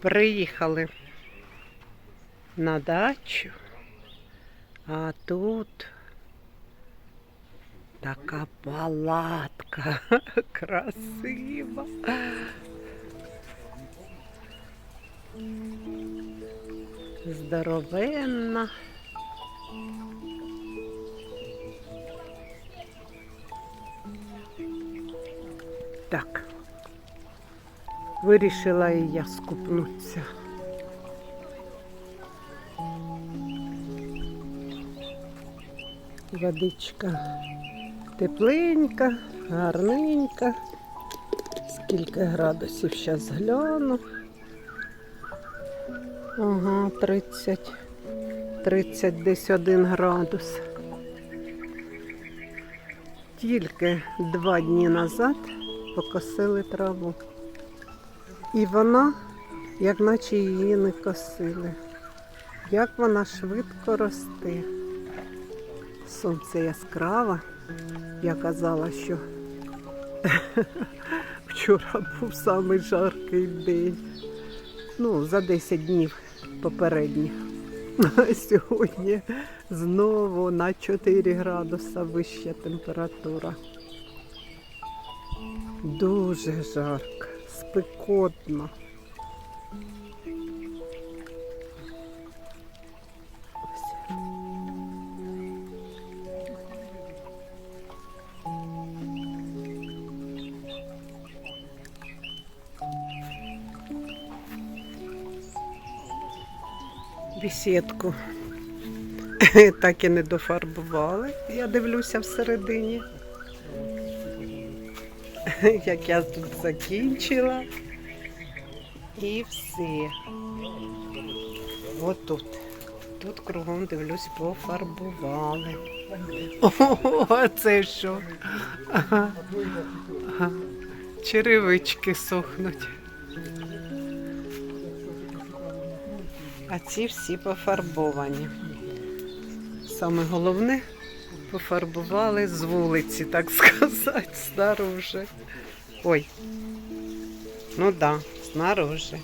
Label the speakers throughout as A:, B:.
A: Приїхали на дачу, а тут така палатка красива. Здоровенна. Так. Вирішила і я скупнутися. Водичка тепленька, гарненька. Скільки градусів зараз гляну. Ага, 30, 30 десь один градус. Тільки два дні назад покосили траву. І вона, як наче її не косили. Як вона швидко росте. Сонце яскраве. Я казала, що вчора був самий жаркий день. Ну, за 10 днів попередніх. Сьогодні знову на 4 градуса вища температура. Дуже жарко, спекотно. Бесідку так і не дофарбували. Я дивлюся всередині. Як я тут закінчила. І все. Отут. Тут Тут кругом дивлюсь, пофарбували. О, це що? Черевички сохнуть. А ці всі пофарбовані. Саме головне пофарбували з вулиці, так сказати, снаружи. Ой. Ну так, да, снаружи.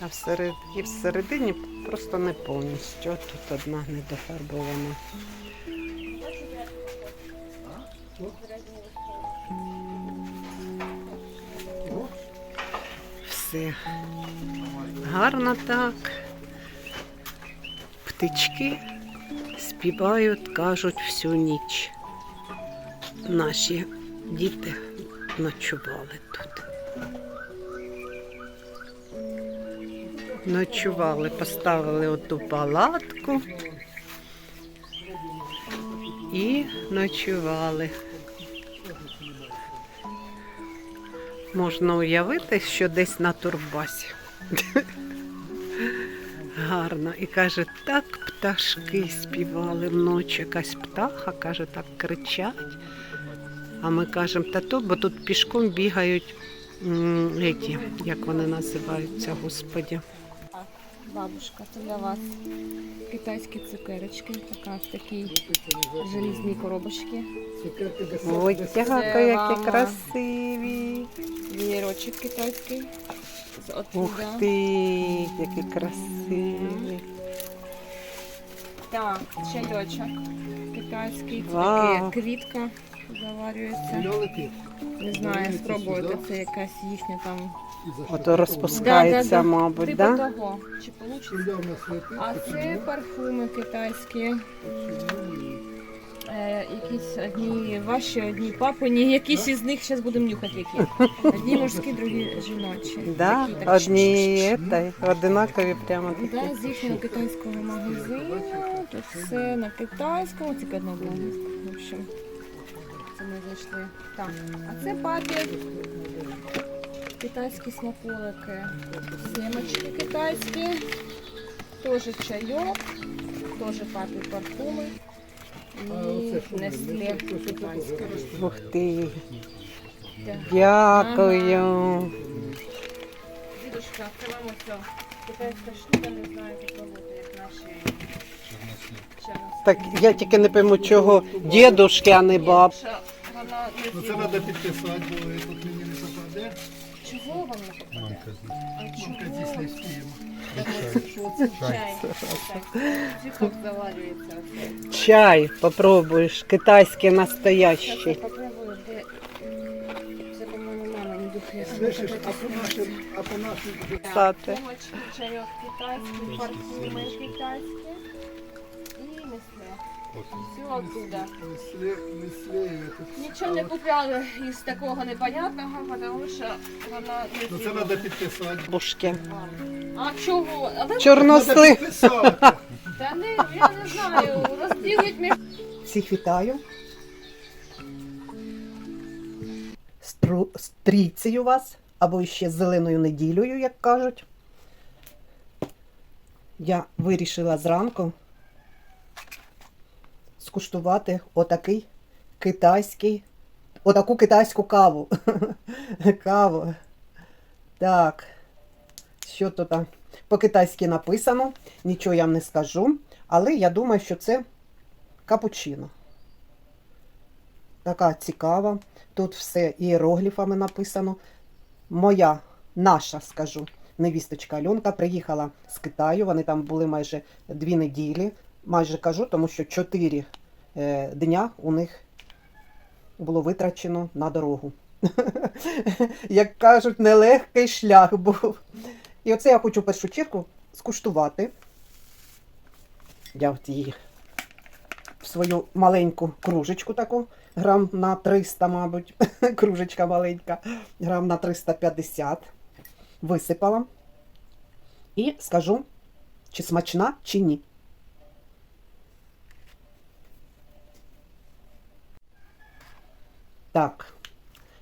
A: А всеред... всередині просто не повністю. Тут одна недофарбована. Все. Гарно так. Птички співають, кажуть всю ніч. Наші діти ночували тут. Ночували, поставили оту палатку і ночували. Можна уявити, що десь на турбасі. Гарно. І каже, так пташки співали вночі. Якась птаха, каже, так кричать. А ми кажемо, та то, бо тут пішком бігають, м, як вони називаються, господі.
B: Бабушка, це для вас китайські цукерочки, така в такій желізній коробочці.
A: Ой, дякую, які красиві.
B: Вієрочок китайський.
A: Ух ти, які красиві.
B: Так, чайочок китайський. Це
A: Вау.
B: таке квітка заварюється. Не знаю, спробуйте. Це якась їхня там.
A: Ото розпускається,
B: Да-да-да.
A: мабуть,
B: Типу
A: да?
B: того. Чи получиться? А це парфуми китайські. Е, якісь одні ваші, одні папині, якісь із них зараз будемо нюхати які. Одні мужські, другі жіночі.
A: Да,
B: Такі, так,
A: одні етай, одинакові прямо такі.
B: Да, з їхнього китайського магазину. Тут все на китайському, тільки одна була. В общем, це ми зайшли. Так, а це папі. Китайські смаколики. Семочки китайські. Теж чайок. Теж папі парфуми. І Нестле китайське.
A: Ух ти, дякую.
B: Дідушка, це вам оця китайська штука, не знаю, як як наші.
A: Так я тільки не пойму, чого дідушки, а не баб.
B: Вона не
C: Ну це треба підписати, бо тут мені не попаде.
B: чого вам не попаде?
C: Мамка здесь.
B: А
C: Мамка
B: чого?
C: здесь не
B: чай? Цвіток заварюється.
A: Чай попробуєш, китайський
B: Сейчас я
A: настоящий.
B: попробую, де... м, Це, по-моєму, мама не духе.
C: Слышишь, а по нашим, а по нашим
A: Сати.
B: Помочь чайок китайский, парфюмы китайские и Nestlé. Все оттуда.
C: Несле, несле этот.
B: Нічого не купляли із такого непонятного, тому що вона
C: Ну
B: не
C: це треба підписати.
A: Бушки.
B: А чого? Але
A: Чорнослив.
C: Треба
B: та не, я не знаю, розділить між
A: Всіх вітаю. Стру... Стрійцею вас, або ще зеленою неділею, як кажуть. Я вирішила зранку скуштувати отакий китайський, отаку китайську каву. Каву. Так. Що тут по-китайськи написано, нічого я вам не скажу, але я думаю, що це капучино. Така цікава. Тут все іерогліфами написано. Моя, наша, скажу, невісточка Альонка приїхала з Китаю. Вони там були майже дві неділі. Майже кажу, тому що чотири е, дня у них було витрачено на дорогу. Як кажуть, нелегкий шлях був. І оце я хочу в першу чергу скуштувати. Я от її в свою маленьку кружечку таку, грам на 300, мабуть, кружечка маленька, грам на 350 висипала. І скажу, чи смачна, чи ні. Так,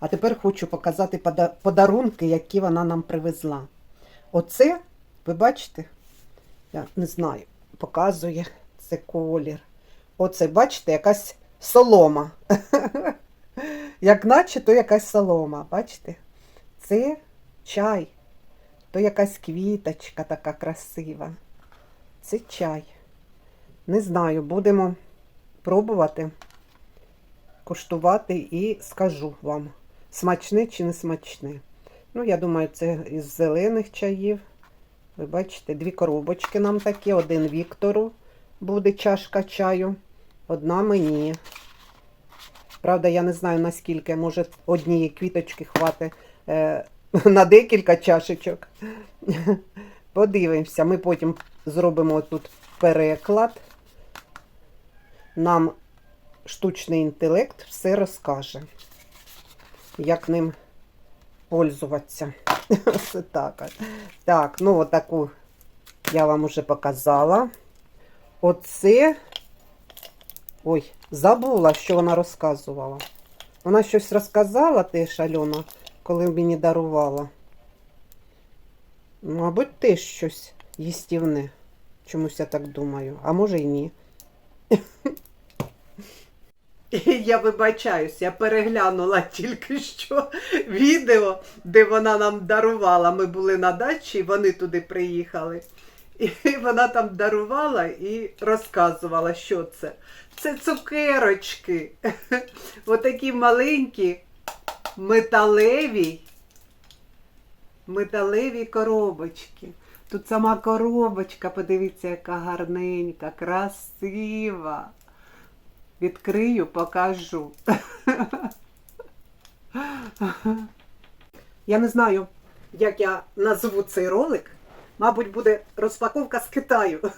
A: а тепер хочу показати пода- подарунки, які вона нам привезла. Оце, ви бачите, я не знаю, показує це колір. Оце, бачите, якась солома. Як наче, то якась солома, бачите? Це чай, то якась квіточка така красива. Це чай. Не знаю, будемо пробувати, куштувати і скажу вам, смачне чи не смачне. Ну, я думаю, це із зелених чаїв. Ви бачите, дві коробочки нам такі, один Віктору буде чашка чаю, одна мені. Правда, я не знаю наскільки, може однієї квіточки хватить е, на декілька чашечок. Подивимося, ми потім зробимо тут переклад. Нам штучний інтелект все розкаже, як ним пользуватися. Все так. Так, ну отаку я вам уже показала. Оце. Ой, забула, що вона розказувала. Вона щось розказала теж, Альона, коли мені дарувала. Мабуть, теж щось їстівне. Чомусь я так думаю. А може й ні. Я вибачаюсь, я переглянула тільки що відео, де вона нам дарувала. Ми були на дачі, вони туди приїхали. І вона там дарувала і розказувала, що це. Це цукерочки. Отакі маленькі, металеві, металеві коробочки. Тут сама коробочка, подивіться, яка гарненька, красива. Відкрию, покажу. Я не знаю, як я назву цей ролик. Мабуть, буде розпаковка з Китаю.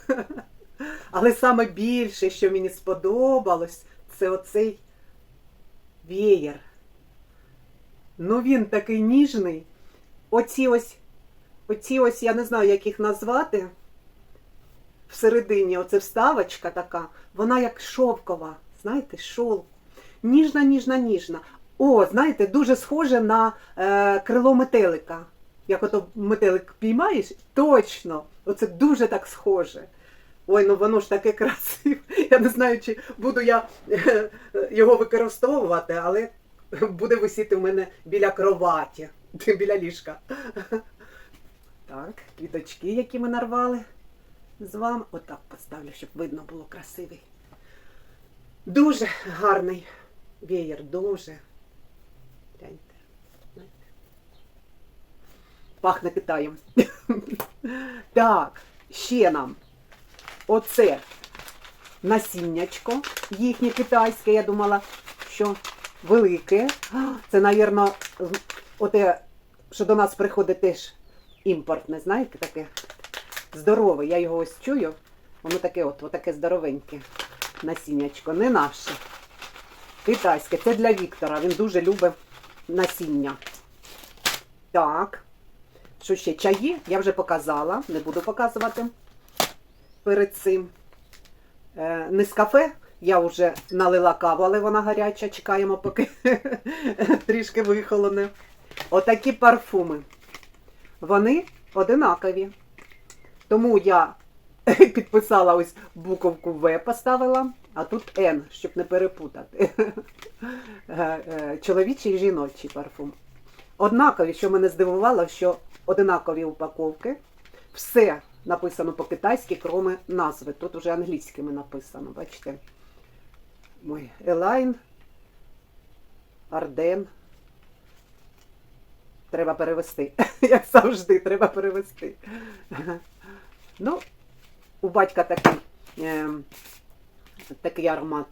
A: Але саме більше, що мені сподобалось, це оцей веєр. Ну, він такий ніжний. Оці ось, оці ось, я не знаю, як їх назвати. Всередині оце вставочка така, вона як шовкова, знаєте, шовк. Ніжна, ніжна, ніжна. О, знаєте, дуже схоже на е, крило метелика. Як ото метелик піймаєш, точно, оце дуже так схоже. Ой, ну воно ж таке красиве. Я не знаю, чи буду я е, його використовувати, але буде висіти в мене біля кроваті, біля ліжка. Так, квіточки, які ми нарвали з вами. Отак поставлю, щоб видно було красивий. Дуже гарний веєр, дуже. Гляньте. Пахне Китаєм. Так, ще нам. Оце насіннячко їхнє китайське. Я думала, що велике. Це, навірно, оте, що до нас приходить теж імпортне, знаєте, таке здорове. Я його ось чую. Воно таке от, отаке здоровеньке насіннячко. Не наше. Китайське. Це для Віктора. Він дуже любить насіння. Так. Що ще? Чаї я вже показала, не буду показувати перед цим. Е, не з кафе. Я вже налила каву, але вона гаряча. Чекаємо, поки трішки вихолоне. Отакі парфуми. Вони одинакові. Тому я підписала ось буковку В поставила, а тут Н, щоб не перепутати. Е, е, Чоловічий і жіночий парфум. Однакові, що мене здивувало, що одинакові упаковки. Все написано по-китайськи, кроме назви. Тут вже англійськими написано, бачите? Мой Елайн, Арден. Треба перевести. Як завжди, треба перевести. Ну, у батька такий, е, такий аромат.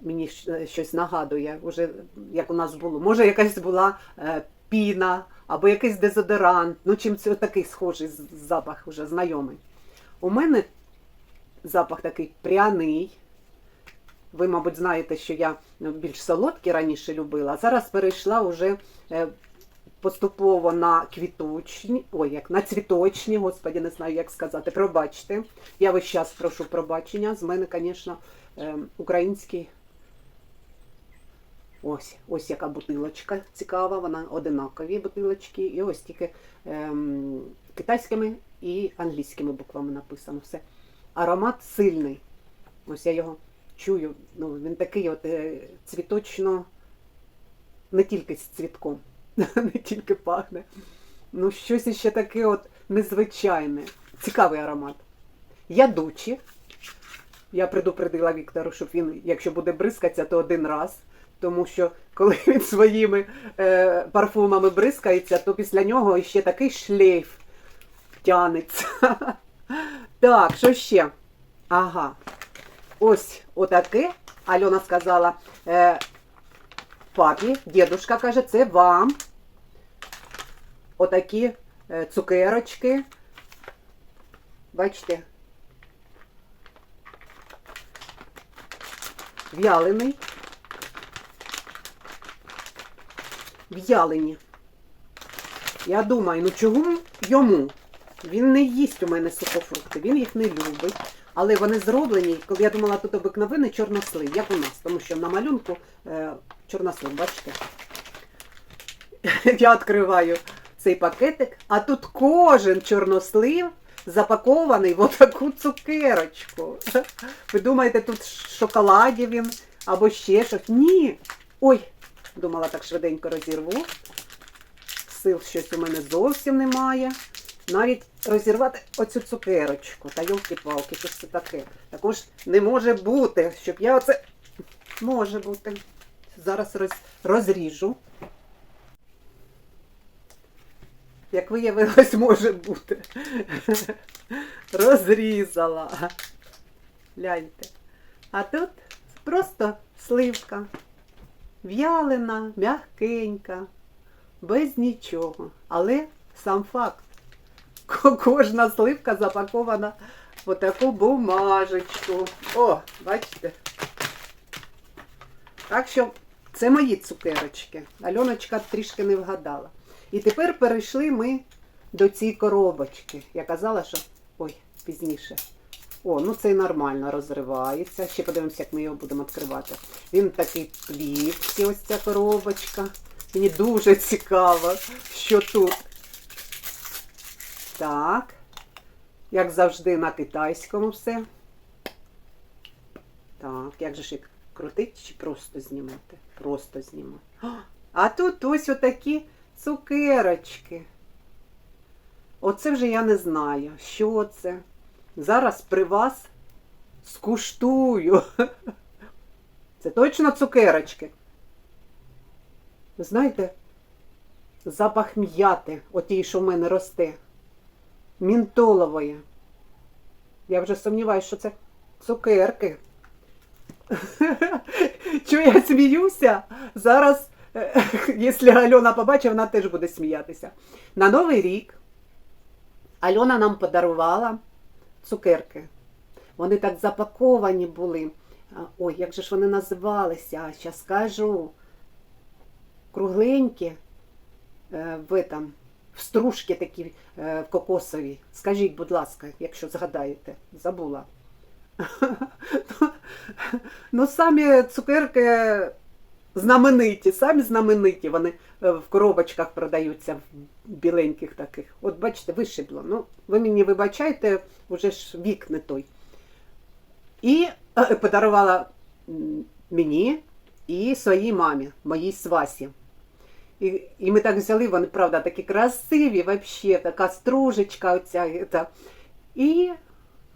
A: Мені щось нагадує, уже як у нас було. Може, якась була е, піна або якийсь дезодорант. Ну, чим це такий схожий запах уже знайомий. У мене запах такий пряний. Ви, мабуть, знаєте, що я ну, більш солодкі раніше любила, а зараз перейшла вже е, поступово на квіточні, ой, як на цвіточні, господі, не знаю, як сказати. Пробачте. Я весь час прошу пробачення. З мене, звісно, е, український. Ось, ось яка бутилочка цікава, вона одинакові бутилочки, і ось тільки ем, китайськими і англійськими буквами написано все. Аромат сильний. Ось я його чую. Ну, він такий от е, цвіточно, не тільки з цвітком, не тільки пахне. Ну, щось іще таке от незвичайне. Цікавий аромат. Ядучі. Я предупредила Віктору, щоб він, якщо буде бризкатися, то один раз. Тому що коли він своїми е, парфумами бризкається, то після нього ще такий шлейф тянеться. Так, що ще? Ага. Ось отаке. Альона сказала е, папі, дідушка каже, це вам. Отакі е, цукерочки. Бачите? В'ялений. В'ялені. Я думаю, ну чого йому? Він не їсть у мене сухофрукти, він їх не любить. Але вони зроблені, коли я думала, тут обикновений чорнослив, як у нас, тому що на малюнку е, чорнослив, бачите? Я відкриваю цей пакетик, а тут кожен чорнослив запакований в отаку цукерочку. Ви думаєте, тут шоколаді він або ще щось? Ні. Ой, думала, так швиденько розірву. Сил щось у мене зовсім немає. Навіть розірвати оцю цукерочку. Та йолки-палки, що ж це таке? Також не може бути, щоб я оце. Може бути. Зараз роз... розріжу. Як виявилось, може бути. Розрізала. Гляньте. А тут просто сливка. В'ялена, м'якенька, без нічого. Але сам факт. Ко- Кожна сливка запакована в таку бумажечку. О, бачите? Так що це мої цукерочки. Альоночка трішки не вгадала. І тепер перейшли ми до цієї коробочки. Я казала, що. Ой, пізніше. О, ну це нормально розривається. Ще подивимося, як ми його будемо відкривати. Він такий плівці, ось ця коробочка. Мені дуже цікаво, що тут. Так. Як завжди на китайському все. Так, як же ж їх крутить чи просто знімати? Просто знімати. А тут ось отакі цукерочки. Оце вже я не знаю, що це. Зараз при вас скуштую. Це точно цукерочки. Ви знаєте, запах м'яти, отій, що в мене росте. Мінтолової. Я вже сумніваюся, що це цукерки. Чого я сміюся? Зараз, е, якщо Альона побачить, вона теж буде сміятися. На Новий рік Альона нам подарувала цукерки. Вони так запаковані були. Ой, як же ж вони називалися? Щас скажу. Кругленькі, е, в, в стружки такі е, в кокосові. Скажіть, будь ласка, якщо згадаєте, забула. Ну, самі цукерки знамениті, самі знамениті. Вони е, в коробочках продаються, в біленьких таких. От бачите, вишибло. Ну, ви мені вибачайте, вже ж вік не той. І е, подарувала мені і своїй мамі, моїй свасі. І, і ми так взяли, вони, правда, такі красиві, вообще, така стружечка оця. та. І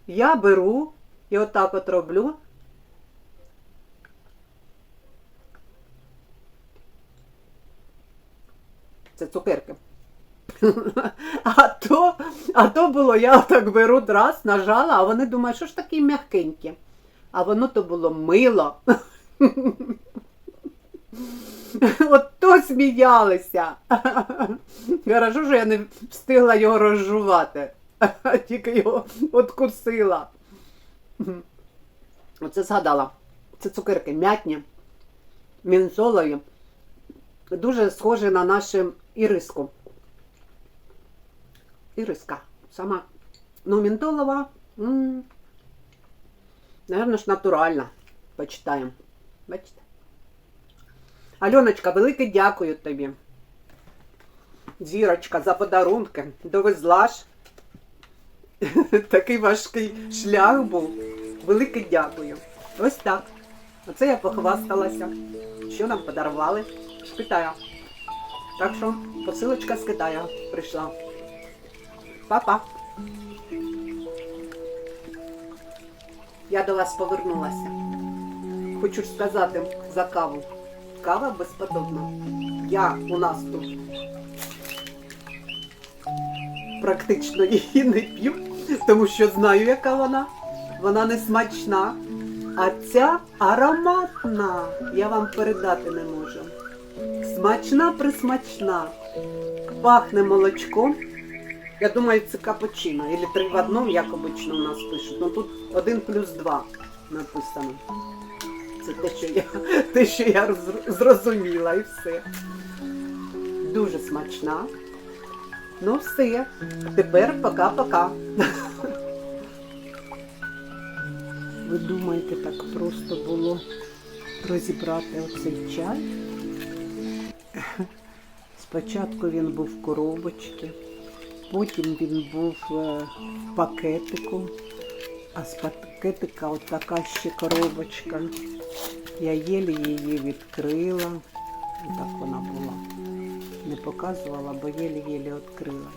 A: я беру і отак от роблю. Це цукерки. А то, а то було, я так беру раз, нажала, а вони думають, що ж такі м'якенькі. А воно то було мило. От то сміялися. Хорошо, що я не встигла його розжувати, тільки його откусила. Оце згадала. Це цукерки м'ятні, мінзолові. Дуже схожі на нашу іриску. Іриска. Сама. Ну, мінтолова. м, ж, натуральна. Почитаємо. Бачите? Альоночка, велике дякую тобі. Зірочка, за подарунки. Довезла ж. Такий важкий шлях був. Велике дякую. Ось так. Оце я похвасталася. Що нам подарували? з Китаю. Так що посилочка з Китаю прийшла. Па-па. Я до вас повернулася. Хочу сказати за каву. Кава безподобна. Я у нас тут практично її не п'ю, тому що знаю, яка вона. Вона не смачна. А ця ароматна. Я вам передати не можу. Смачна присмачна. Пахне молочком. Я думаю, це капучино. Або три в одному, як обично у нас пишуть. Ну тут один плюс два написано. Це те, що я, те, що я зрозуміла і все. Дуже смачна. Ну все. Тепер пока-пока. Ви думаєте, так просто було розібрати оцей чай? Спочатку він був в коробочці, потім він був е, в пакетику, а з пакетика от така ще коробочка. Я єлі її відкрила. Так вона була. Не показувала, бо єлі-єлі відкрила.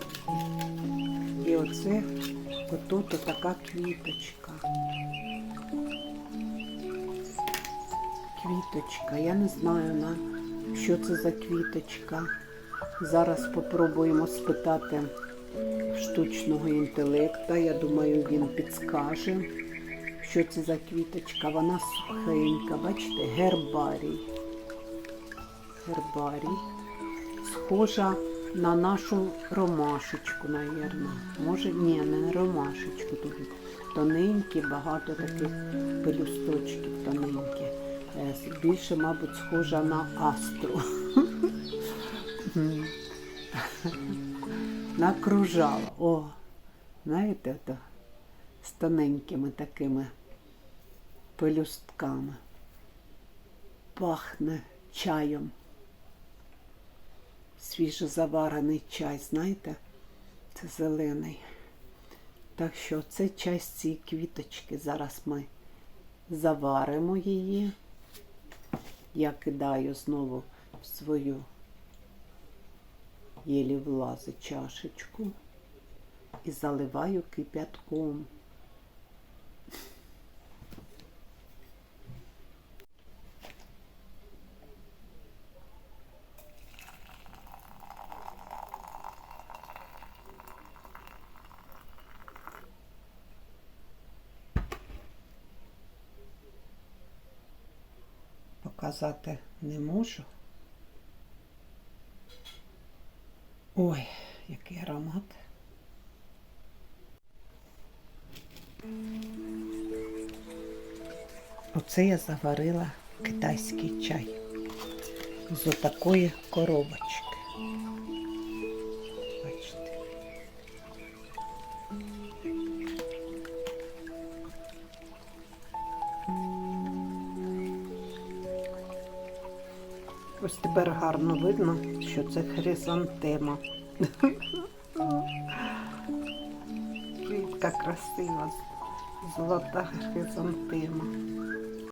A: І оце отут така квіточка. Квіточка. Я не знаю, на що це за квіточка. Зараз спробуємо спитати штучного інтелекта. Я думаю, він підскаже, що це за квіточка. Вона сухенька, бачите, гербарій. Гербарій. Схожа на нашу ромашечку, напевно. Може, ні, не ромашечку. Тут тоненькі, багато таких пелюсточків тоненьких. Е, Більше, мабуть, схожа на астру. Накружала. О, знаєте, то з тоненькими такими пелюстками. Пахне чаєм. Свіжозаварений чай, знаєте? Це зелений. Так що це чай з цієї квіточки. Зараз ми заваримо її. Я кидаю знову в свою єлі влазить чашечку і заливаю кип'ятком. Показати не можу. Ой, який аромат. Оце я заварила китайський чай з отакої коробочки. Ось тепер гарно видно, що це хризантема. Квітка красива, золота хризантема.